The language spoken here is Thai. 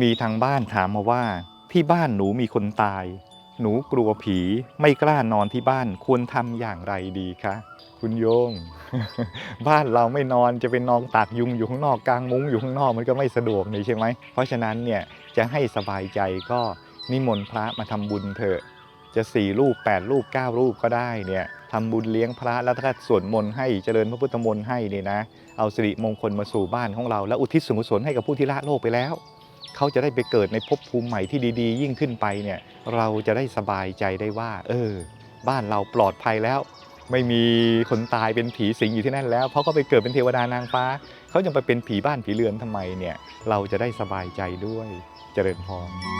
มีทางบ้านถามมาว่า ที่บ้านหนูมีคนตาย หนูกลัวผีไม่กล้านอนที่บ้านควรทำอย่างไรดีคะคุณโยม บ้านเราไม่นอนจะเป็นนอนตากยุงอยู่ข้างนอกกลางมุ้งอยู่ข้างนอกมันก็ไม่สะดวกนี่ใช่ไหมเพราะฉะนั้นเนี่ยจะให้สบายใจก็นิมนต์พระมาทำบุญเถอะ จะสี่รูปแปดรูปเก้ารูปก็ได้เนี่ยทำบุญเลี้ยงพระแล้วถ้าสวดมนต์ให้เจริญพระพุทธมนต์ให้เนี่ยนะ เอาสิริมงคลมาสู่บ้านของเรา แล้วอุทิศส่วนกุศลให้กับผู้ที่ละโลกไปแล้ว เขาจะได้ไปเกิดในภพภูมิใหม่ที่ดีๆ ยิ่งขึ้นไปเนี่ยเราจะได้สบายใจได้ว่า เออ บ้านเราปลอดภัยแล้ว ไม่มีคนตายเป็นผีสิงอยู่ที่นั่นแล้วเพราะเขาไปเกิดเป็นเทวดานางฟ้าเขายังไปเป็นผีบ้านผีเรือนทำไมเนี่ยเราจะได้สบายใจด้วยเจริญพร